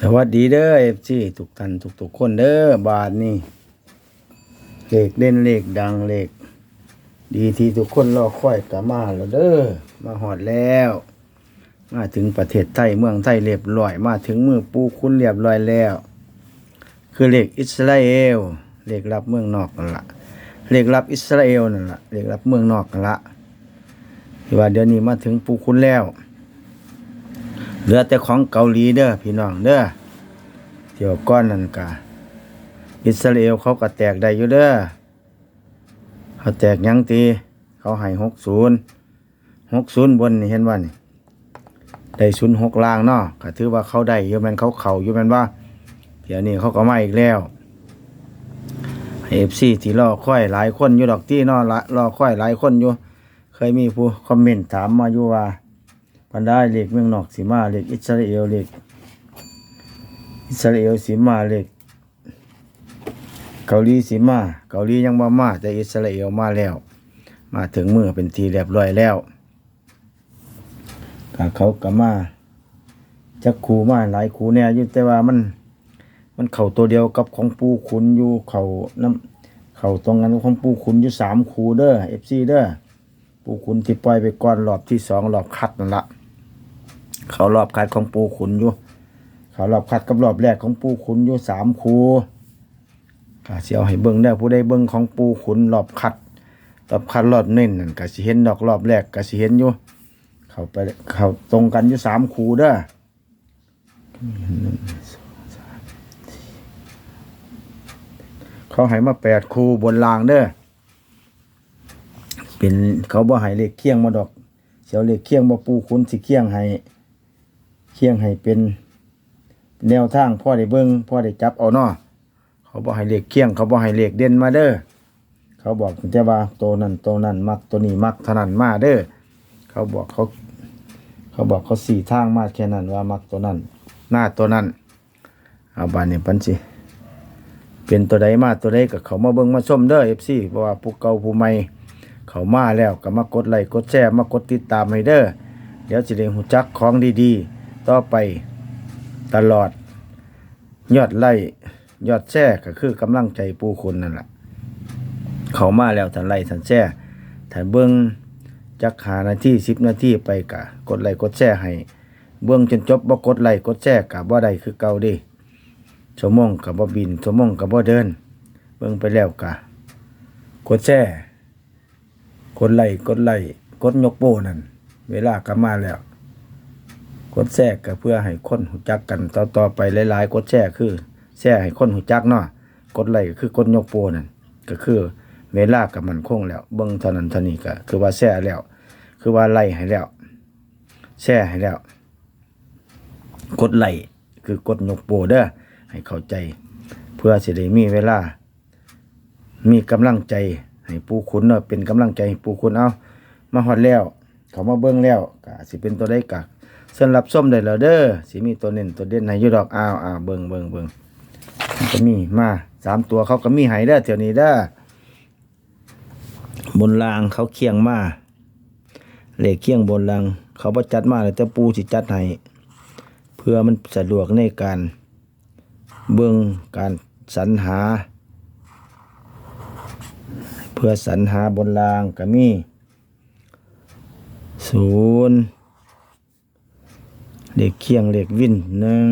สวัสดีเด้อเอฟซีทุกท่านทุกทุกๆคนเด้อบาทนี่เลขเด่นเลขดังเลขดีที่ทุกคนรอคอยกะมาแล้วเด้อมาหอดแล้ว มาถึงประเทศไทยเมืองไทยเรียบร้อย มาถึงมือปูคุณเรียบร้อยแล้ว คือเลขอิสราเอลเลขรับเมืองนอกนั่นละเลขรับอิสราเอลนั่นละเลขรับเมืองนอกนั่นละที่ว่าเดี๋ยวนี้มาถึงปูคุณแล้ว เหลือแต่ของเกาหลีเด้อพี่น้องเด้อเที่ยวก้อนนั่นกะอิสราเอลเขาก็แตกได้อยู่เด้อเขาแตกยังตีเขาให้หกศูนย์หกศูนย์บนนี่เห็นว่านี่ได้ศูนย์หกล่างเนาะก็ถือว่าเขาได้อยู่แมันเขาเข่าอยู่แมันว่าเดี๋ยวนี้เขาก็มาอีกแล้วเอฟซีที่รอค่อยหลายคนอยู่ดอกที่เนาะละรอค่อยหลายคนอยู่ เคยมีผู้คอมเมนต์ถามมาอยู่ว่า พันได้เหล็กเมืองนอกสีมาเหล็กอิสราเอลเหล็กอิสราเอลสีมาเหล็กเกาหลีสีมาเกาหลียังบ่มา แต่อิสราเอลมาแล้ว มาถึงมือเป็นทีเรียบร้อยแล้วกเขาก็มาจักคูมาหลายคูเนี่ยอยู่แต่ว่ามันมันเข่าตัวเดียวกับของปูขุนอยู่เข่าน้ำเข่าตรงนั้นของปูขุนอยู่สามคูเด้อเอฟซีเด้อปูขุนที่ปล่อยไปก่อนรอบที่สองรอบคัดนั่นละ เขารอบคัดของปูขุนอยู่ เขารอบคัดกับรอบแรกของปูขุนอยู่สามคูก็สิเอาให้เบิ่งได้ผู้ใดเบิ่งของปูขุนรอบคัดรอบคัดรอบเน้นนั่นก็สิเห็นดอกรอบแรกก็สิเห็นอยู่ เขาไปเขาตรงกันอยู่สามคูเด้อหนึ่งสองสามเขาให้มาแปดคูบนรางเด้อเป็นเขาบ่ให้เลขเคียงมาดอกเสียวเลขเคียงบ่ปูคุณสิเคียงให้ เคียงให้เป็นแนวทางพ่อได้เบิ่งพ่อได้จับเอาเนาะเขาบ่ให้เลขเคียง เขาบ่ให้เลขเด่นมาเด้อเขาบอกแต่ว่าตัวนั้นตัวนั้นมักตัวนี้มักเท่านั้นมาเด้อเขาบอกเขา เขาบอกเขาสี่ทางมาแค่นั้นว่ามักตัวนั้น หน้าตัวนั้นเอาบานนี้ปันสิเป็นตัวใดมาตัวใดก็เขามาเบิ่งมาชมเด้อ FC เพราะว่าผู้เก่าผู้ใหม่เขามาแล้วก็มากดไลค์กดแชร์มากดติดตามให้เด้อเดี๋ยวจะได้หูจักของดีๆ ต่อไปตลอด ยอดไลค์ยอดแชร์ก็คือกำลังใจปูคุณนั่นแหละเขามาแล้วทันไลค์ทันแชร์ถ้าเบิ้งจักหานาทีสิบนาทีไปกะ กดไลค์กดแชร์ให้ เบื้องจนจบบ่กดไลค์กดแชร์กะบ่ได้คือเก่าดิชั่วโมงกับบ่บินชั่วโมงกับบ่เดิน เบิ่งไปแล้วกะ กดแชร์กดไลค์กดไลค์กดยกโป้นั่น เวลากลับมาแล้ว กดแชร์ก็เพื่อให้คนหูจักกันต่อต่อไปหลายๆ กดแชร์คือแชร์ให้คนหูจักเนาะกดไลค์ก็คือกดยกโปนั่นก็คือเวลากับมันคงแล้ว เบิ่งเท่านั้นเท่านี้ก็คือว่าแชร์แล้ว คือว่าไลค์ให้แล้วแชร์ให้แล้ว กดไลค์คือกดยกโปเด้อให้เข้าใจ เพื่อสิได้มีเวลา มีกำลังใจ ให้ปูคุณเนาะเป็นกำลังใจให้ปูคุณเอามาฮอดแล้ว เขามาเบิ่งแล้วก็สิเป็นตัวได้กัก สำหรับส้มได้แล้วเด้อสิมีตัวเน้นตัวเด่นให้ยูดอกอ้าวอ้าวเบิ่งเบิ่งเบิ่งก็มีมาสามตัวเขาก็มีให้เด้อเที่ยวนี้เด้อบนรางเขาเคียงมาเหลขเคียงบนรางเขาบ่จัดมาเลยแต่ปูสิจัดให้เพื่อมันสะดวกในการเบิ่งการสรรหา เพื่อสรรหาบนรางก็มีศูนย์ เลขเคียงเลขวิ่นหนึ่ง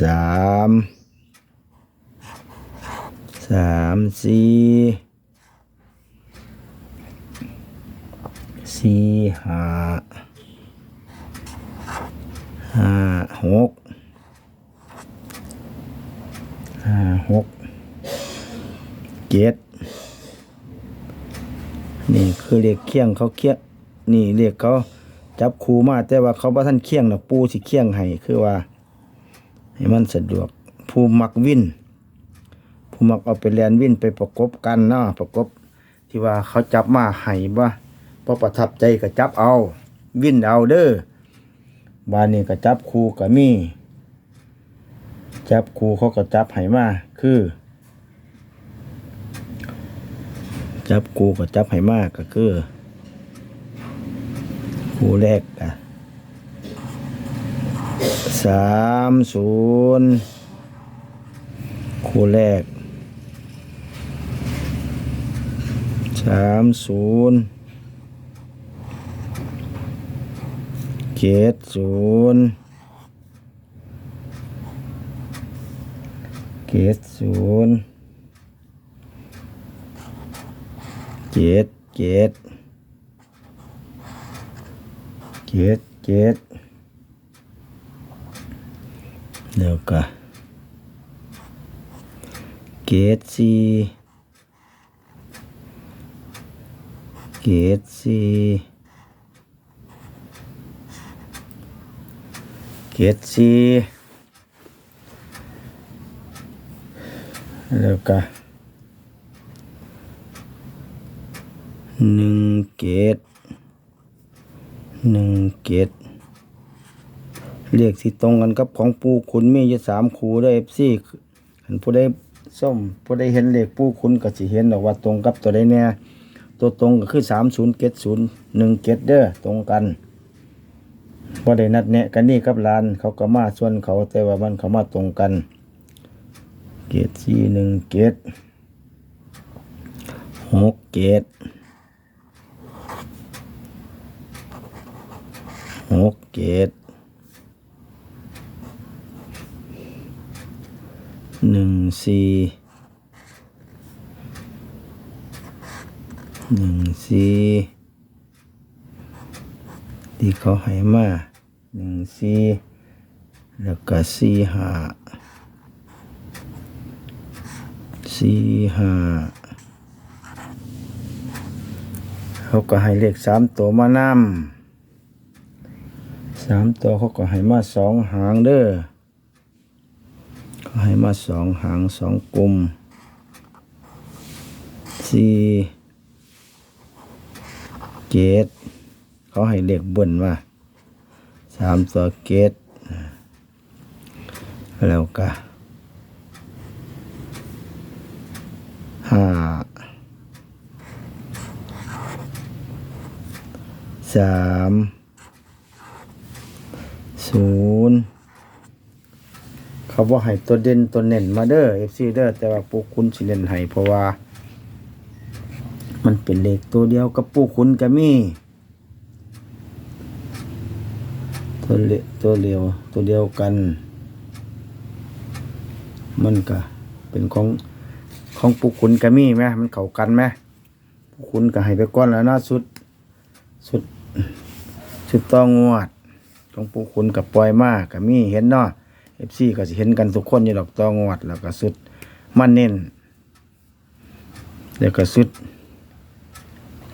สามสามสี่สี่ห้าห้าหกห้าหกเจ็ดนี่คือเลขเคียงเขาเคียง นี่เลขเขาจับคูมาแต่ว่าเขาบ่ท่านเคียงนะปูสิเคียงให้คือว่า ให้มันสะดวกผู้มักวินผู้มักเอาไปแลนวินไปประกบกันเนาะประกบที่ว่าเขาจับมาให้บ่พอประทับใจก็จับเอา วินเอาเด้อบานนี้ก็จับคูก็มีจับคูเขาก็จับให้มาคือ จับกูก็จับให้มากก็คือ กูแรกอะสามศูนย์คู่แรกสามศูนย์เจ็ดศูนย์เจ็ดศูนย์เจ็ดเจ็ด เจ็ดเจ็ดเดี๋ยวก็เกตซีเกตซีเกตซีแล้วก็หนึ่งเกต หนึ่งเกตเรียกสิตรงกันกับของปูขุนมีอยู่สามคูเด้เอฟซีหันผู้ใดส้มผู้ใดเห็นเลขปูขุนก็สิเห็นดอกว่าตรงกับตัวใดแน่ตัวตรงก็คือสามศูนย์เจ็ดศูนย์หนึ่งเจ็ดเด้อตรงกันพอได้นัดแนะกันนี่กับลานเขาก็มาส่วนเขาแต่ว่ามันเขามาตรงกัน เกตสี่หนึ่งเกตหกเกต หกเกตหนึ่งสี่หนึ่งสี่ที่เขาให้มาหนึ่งสี่แล้วก็สี่ห้าสี่ห้าเขาก็ให้เลขสามตัวมานำ สามตัวเขาก็ให้มาสองหางเด้อก็ให้มาสองหางสองกลุ่มสี่เกตเขาให้เลขเบิ่นมาสามตัวเกตแล้วก็ห้าสาม ศูนย์เขาบอกให้ตัวเด่นตัวเน่นมาเด้อ FC เด้อแต่ว่าปูคุณสิเน้นให้เพราะว่า มันเป็นเลขตัวเดียวกับปูคุณก็มีตัวเลตัวเดียวตัวเดียวกัน มันก็เป็นของของปูคุณก็มีไหมมันเข้ากันไหมปูคุณก็ให้ไปก่อนแล้วนะสุดสุดสุดต้องงวด ของปูคุณกับปล่อยมากก็มีเห็นเนาะเอฟซีก็จะเห็นกันทุกคนอยู่ดอกตองวด แล้วก็สุดมันเน้นแล้วก็สุด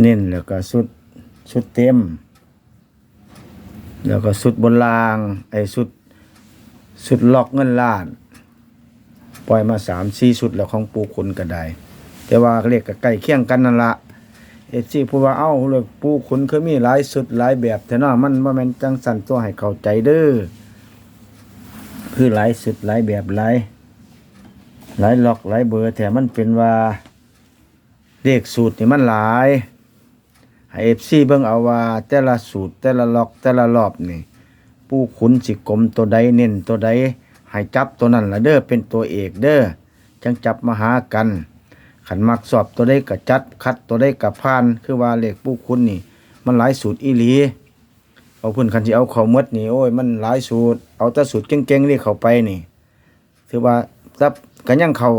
เน้นแล้วก็สุดสุดเต็ม แล้วก็สุดบนราง ไอ้สุดสุดล็อกเงินล้าน ปล่อยมาสามสี่สุดแล้วของปูขุนก็ได้ แต่ว่าเรียกกับใกล้เคียงกันนั่นละ เอซีพูดว่าเอ้าเลยปูขุนคือมีหลายสุดหลายแบบแต่เนามันว่ามันจังสันตัวให้เข้าใจเด้อคือหลายสุดหลายแบบหลายหลายล็อกหลายเบอร์แต่มันเป็นว่าเลขสูตรนี่มันหลายให้เอฟซีเบิ่งเอาว่า แต่ละสูตร แต่ละล็อกแต่ละรอบนี่ผู้ขุนสิกลมตัวใดเน้นตัวใดให้จับตัวนั้นละเด้อเป็นตัวเอกเด้อจังจับมาหากัน ขันมักสอบตัวใดก็จัด คัดตัวใดกับพาน คือว่าเลขผู้ขุนนี่ มันหลายสูตรอีหลีเอาเพิ่นคันสิเอาเขามดนี่โอ้ยมันหลายสูตร เอาแต่สูตรเก่งๆนี่เขาไปนี่ ถือว่าซับกันยังเขา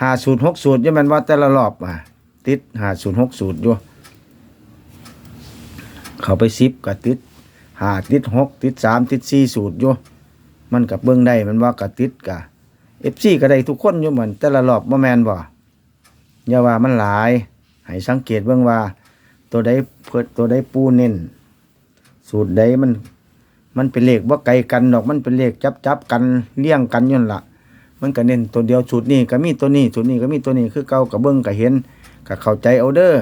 หาสูตรหกสูตรยังมันว่าแต่ละรอบอะติดหาสูตรหกสูตรอยู่เขาไปซิบก็ติดหาติดหกติดสามติดสี่สูตรอยู่มันกับเบิ้องได้มันว่ากับติดกะเอฟซีก็ได้ทุกคนอยู่เหมือนแต่ละรอบบ่แมนบ่ อย่าว่ามันหลาย ให้สังเกตเบิ่งว่า ตัวใดเพิดตัวใดปูเน้น สูตรใดมัน มันเป็นเลขว่าไกลกันดอกมันเป็นเลขจับจับกันเลี่ยงกันยันละมันก็เน้นตัวเดียวสูตรนี้ก็มีตัวนี้สูตรนี้ก็มีตัวนี้คือเก่ากับเบิ้องก็เห็นก็เข้าใจเอาเด้อ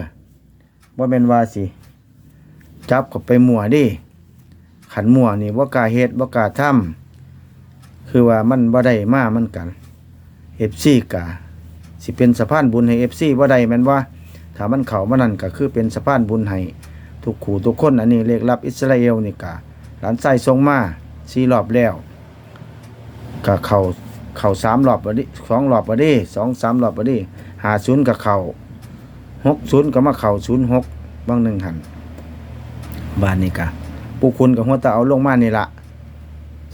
ว่าเป็นว่าสิจับเข้าไปมั่วดิขันมั่วนี่ว่ากาเฮ็ดว่ากล้าทำคือว่ามันบ่ได้มามันกันเอฟซีกะ สิเป็นสะพานบุญให้เอฟซีบ่ได้แม่นว่าถ้ามันเข้ามานั่นก็คือเป็นสะพานบุญให้ทุกขู่ทุกคนอันนี้เลขรับอิสราเอลนี่กะหลานไส้ทรงมาสี่รอบแล้วก็เข่าเข่าสามรอบบ่ดิสองรอบบ่ดิสองสามรอบบ่ดิหาศูนย์กับเข่าหกศูนย์ก็มาเข่าศูนย์หกบางหนึ่งหันบ้านนี้กะปูคุณกับหัวตาเอาลงมานี่ละ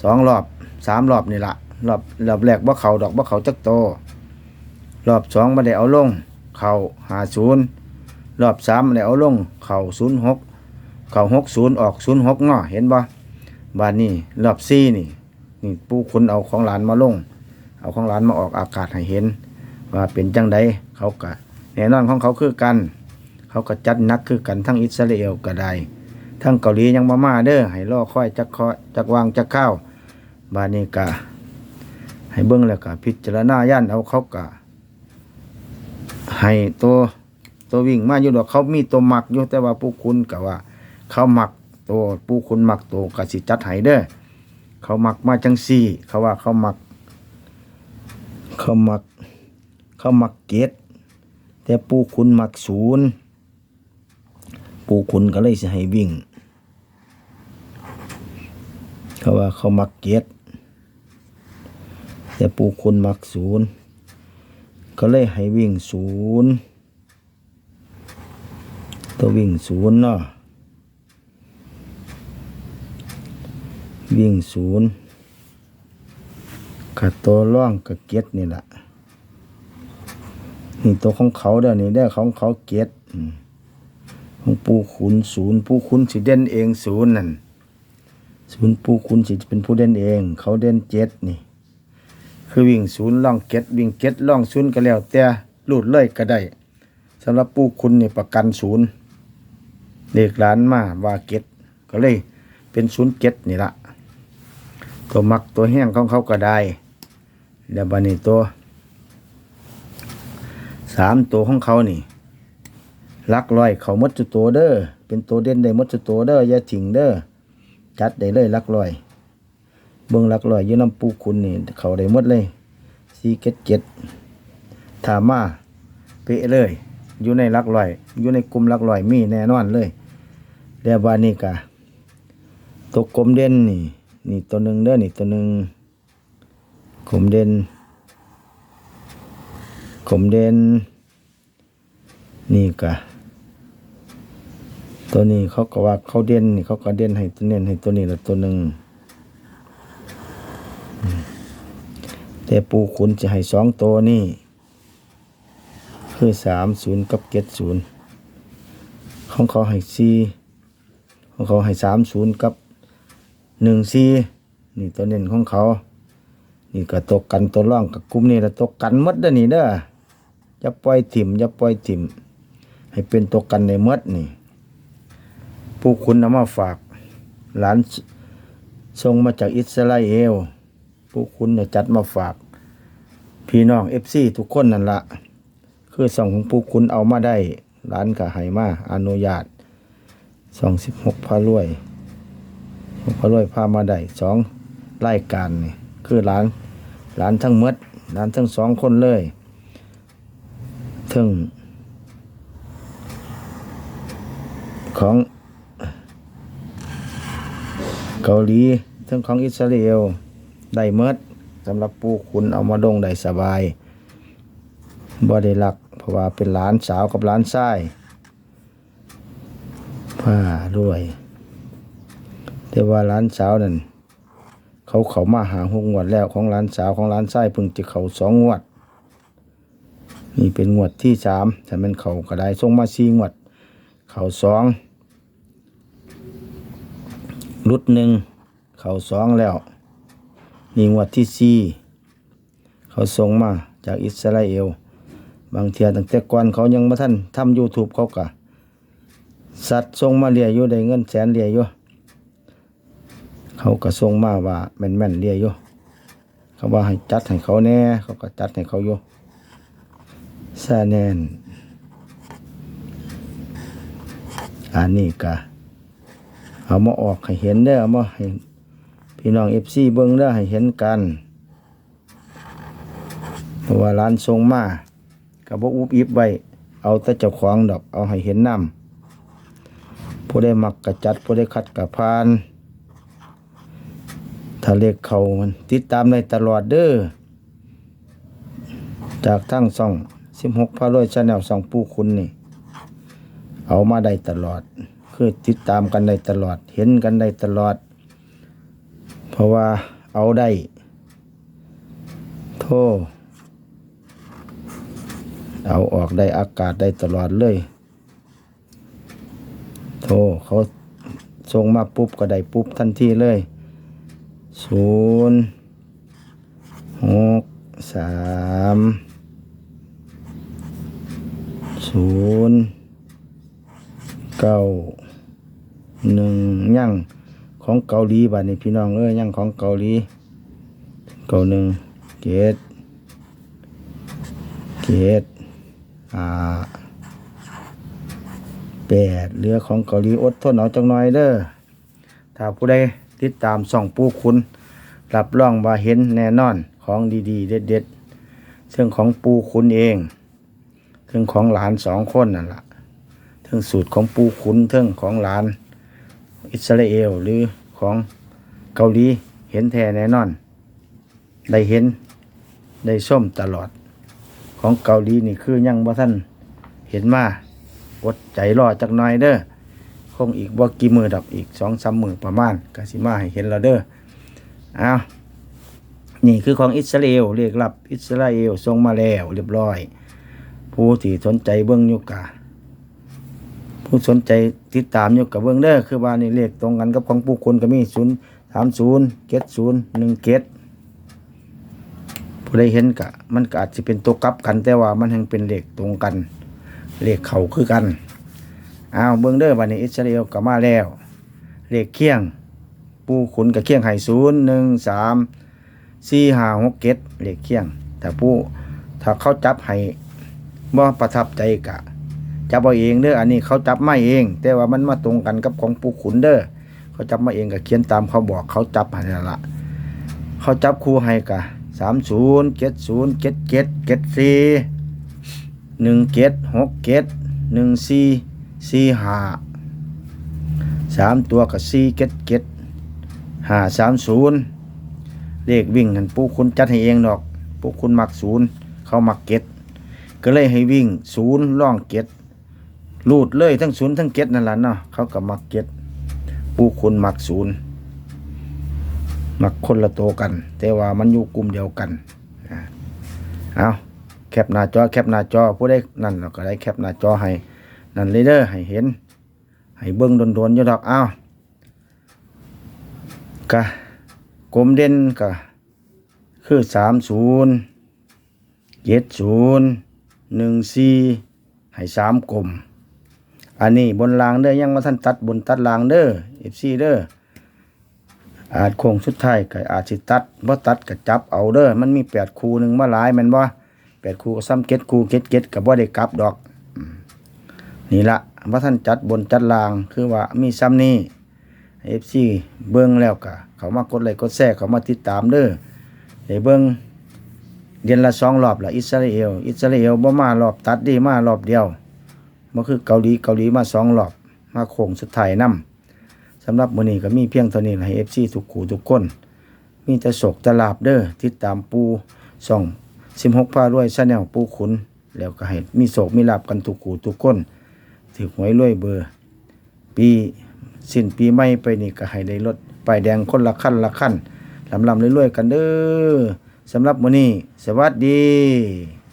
สองรอบสามรอบนี่ละรอบรอบแรกบ่าเข่าดอกบ่าเข่าจักโต รอบสองมาได้เอาลง เข่าหาศูนย์รอบสามมาได้เอาลง เข่าศูนย์หกเข่าหกศูนย์ออกศูนย์หกเนาะเห็นบ่บานนี้รอบสี่นี่นี่ปูคุณเอาของหลานมาลง เอาของหลานมาออกอากาศให้เห็น ว่าเป็นจังใดเขากะแน่นอนของเขาคือกัน เขาก็จัดนักคือกันทั้งอิสราเอลก็ได้ทั้งเกาหลียังมามาเด้อให้รอค่อยจักคอยจักวางจักข้าวบานนี้กะให้เบิ่งแล้วก็พิจารณาย่านเอาเขากะ ให้ตัวตัววิ่งมาอยู่ดอกเขามีตัวหมักอยู่แต่ว่าผู้คุณกะว่า เขาหมักตัวผู้คุณหมักตัวกสิจัดให้เด้อเขาหมักมาจังซี่ เขาว่าเขาหมัก เขาหมัก เขาหมักเกตแต่ผู้คุณหมักศูนย์ผู้คุณก็เลยสิให้วิ่ง เขาว่าเขาหมักเกตแต่ผู้คุณหมักศูนย์ ก็เลยให้วิ่งศูนย์ตัววิ่งศูนย์เนาะวิ่งศูนย์กับตัวร่องกับเก็ดนี่แหละนี่ตัวของเขาเด้อนี่ได้ของเขาเก็ดของปูขุนศูนย์ปูขุนสิเด่นเองศูนย์นั่นศูนย์ปูขุนสิเป็นผู้เด่นเอง เขาเด่นเจ็ดนี่ คือวิ่งศูนย์ล่องเก็ดวิ่งเก็ดล่องศูนย์ก็แล้วแต่ลูดเลยก็ได้สำหรับผู้คุณเนี่ประกันศูนย์เลขล้านมาว่าเก็ดก็เลยเป็นศูนย์เก็ดนี่ละตัวมักตัวแห้งของเขาก็ได้แล้วบันนี้ตัวสามตัวของเขานี่ลักลอยเขามดจุดตัวเด้อเป็นตัวเด่นได้มดจุดตัวเด้ออย่าถิงเด้อจัดได้เลยลักลอย เบิ่งหลักร้อยอยู่น้ำปูคุณนี่เขาได้หมดเลยสี่เก็ดเจ็ดถามมาเป๊ะเลย อยู่ในหลักร้อย อยู่ในกลุ่มหลักร้อยมีแน่นอนเลยแล้วบานนี้กะตัวกลมเด่นนี่ นี่ตัวหนึ่งเด้อนี่ตัวหนึ่งกลมเด่นกลมเด่นนี่กะตัวนี้เขาก็ว่าเขาเด่นนี่เขาก็เด่นให้ตัวเน้นให้ตัวนี้ละตัวหนึ่ง แต่ปูขุนจะให้สองตัวนี่ คือสามศูนย์กับเจ็ดศูนย์ของเขาให้สี่ของเขาให้สามศูนย์กับหนึ่งสี่นี่ตัวเน้นของเขา นี่ก็ตกกันตัวร่องกับกลุ่มนี่ละตกกันมดเด้อนี่เด้ออย่าปล่อยถิ่มอย่าปล่อยถิ่ม ให้เป็นตกกันในมดนี่ปูขุนเอามาฝาก หลานส่งมาจากอิสราเอล ผู้คุณเนี่ยจัดมาฝาก พี่น้องเอฟซีทุกคนนั่นละคือส่องของผู้คุณเอามาได้ร้านกับไหมาอนุญาตสองสิบหกพารวยพารวยพามาได้สองรายการนี่คือร้านร้านทั้งหมดร้านทั้งสองคนเลยทั้งของเกาหลีทั้งของอิสราเอล ได้เมดสำหรับปูคุณเอามาดงได้สบายบ่ได้รัก เพราะว่าเป็นหลานสาวกับหลานชายผ้าด้วย แต่ว่าหลานสาวนั่นเขาเขามาหาหงงวดแล้วของหลานสาวของหลานชายเพิ่งจะเขาสองงวด นี่เป็นงวดที่สามแต่มันเขาก็ได้ส่งมาสี่งวด เขาสองรุดหนึ่งเขาสองแล้ว นี่งวดที่สี่เขาส่งมาจากอิสราเอล บางเทียตั้งแต่ก่อนเขายังมาท่านทำยูทูบเขากะ สัตว์ส่งมาเรียอยู่ได้เงินแสนเรียอยู่เขาก็ส่งมาว่าแม่นแม่นเรียอยู่เขาว่าให้จัดให้เขาแน่เขาก็จัดให้เขาอยู่แซ่แนนอันนี้กะเอามาออกให้เห็นได้เอามาให้ พี่น้องเอฟซีเบิ้งเด้อให้เห็นกันเพราะว่าร้านทรงมากับว่าอุบอิบไว้เอาแต่เจ้าของดอกเอาให้เห็นนำผู้ได้มักกระจัดผู้ได้คัดกระพานถ้าเลขเขามันติดตามได้ตลอดเด้อจากทั้งช่อง16พารวยชาแนลสองปูคุณนี่ เอามาได้ตลอด คือติดตามกันได้ตลอด เห็นกันได้ตลอด เพราะว่าเอาได้ โทรเอาออกได้อากาศได้ตลอดเลย โทรเขาส่งมาปุ๊บก็ได้ปุ๊บทันทีเลยศูนย์หกสามศูนย์เก้าหนึ่งยั่ง ของเกาหลีบัดนี้พี่น้องเอ้ยยังของเกาหลีเกาหนึ่งเกตเกตอ่าแปดเรือของเกาหลีอดทนเอาจังหน่อยเด้อถ้าผู้ใดติดตามส่องปูคุณรับรองว่าเห็นแน่นอนของดีๆ เด็ดๆซึ่งของปูคุณเองซึ่งของหลานสองคนนั่นละทั้งสูตรของปูคุณทั้งของหลาน อิสราเอลหรือของเกาหลีเห็นแท้แน่นอน ได้เห็นได้ส้มตลอด ของเกาหลีนี่คือยังบ่ท่านเห็นมาอดใจรอจักหน่อยเด้อคงอีกบ่กี่มือดอกอีกสองสามมือประมาณก็สิมาให้เห็นแล้วเด้ออ้าวนี่คือของอิสราเอลเรียกรับอิสราเอลส่งมาแล้วเรียบร้อย ผู้ที่สนใจเบื้องยุกะ ผู้สนใจติดตามอยู่กับเบื้องเด้อคือว่านี่เลขตรงกันกับของผู้คนก็มีศูนย์สามศูนย์เกตศูนย์หนึ่งเกตผู้ใดเห็นกะ มันก็อาจจะเป็นตัวกลับกันแต่ว่ามันยังเป็นเลขตรงกันเลขเขาคือกันอ้าวเบิ่งเด้อบัดนี้อิสราเอลก็มาแล้วเลขเคียงปูขุนกับเคียงไห้ศูนย์หนึ่งสามสี่ห้าหกเจ็ดเลขเคียง แต่ปูถ้าเขาจับให้บ่ประทับใจกะ จับเอาเองเด้ออันนี้เขาจับมาเอง แต่ว่ามันมาตรงกันกับของปูขุนเด้อเขาจับมาเองก็เขียนตามเขาบอกเขาจับให้นั่นละเขาจับคู่ให้กะสามศูนย์เจ็ดศูนย์เจ็ดเจ็ดเจ็ดสี่หนึ่งเจ็ดหกเจ็ดหนึ่งสี่สี่ห้าสามตัวกับสี่เจ็ดเจ็ดห้าสามศูนย์เลขวิ่งหันปูคุณจัดให้เองดอกปูคุณมักศูนย์เขามักเจ็ดก็เลยให้วิ่งศูนย์ล่องเจ็ด ลูดเลยทั้งศูนย์ทั้งเจ็ดนั่นแหละเนาะเขากับมักเจ็ดปูคุณมักศูนย์มักคนละโตกัน แต่ว่ามันอยู่กลุ่มเดียวกันอ่าเอาแคปหน้าจอแคปหน้าจอผู้ได้นั่นเราก็ได้แคปหน้าจอให้นั่นเลยเด้อให้เห็น ให้เบิ่งโดนๆอยู่ดอกอ้าวกะกลมเด่นกะคือสามศูนย์เจ็ดศูนย์หนึ่งสี่ให้สามกลม อันนี้บนรางเด้อยังมาท่านตัดบนตัดรางเด้อเอฟซีเด้ออาจโค้งสุดท้ายก็อาจสิตัดบ่ตัดก็จับเอาเด้อมันมีแปดคูหนึ่งมาหลายแมันบ่แปดคูก็ซ้ำเก็ดคูเก็ดเก็ดกับบ่ได้กลับดอก นี่ละว่าท่านจัดบนจัดลางคือว่ามีซ้ำนี้เอฟซีเบิ้งแล้วกะเขามากดไลค์กดแชร์เขามาติดตามเด้อได้เบิ้งเดือนละสองรอบละอิสราเอลอิสราเอลบ่มารอบตัดดีมารอบเดียว บ่คือเกาหลีเกาหลีมาสองรอบมาโค้งสุดท้ายนํสำหรับมื้อนี้ก็มีเพียงเท่านี้ล่ะให้เอฟซีทุกคู่ทุกคน มีแต่โศกตลาบเด้อติดตามปูส่อง16พารวยชาแนลปูขุน แล้วก็ให้มีโศกมีลาบกันทุกคู่ทุกคนถือหวยรวยเบอร์ ปีสิ้นปีใหม่ไปนี่ก็ให้ได้รถป้ายแดงคนละขั้นละขั้นลำลำรวยๆกันเด้อสำหรับมื้อนี้ สวัสดี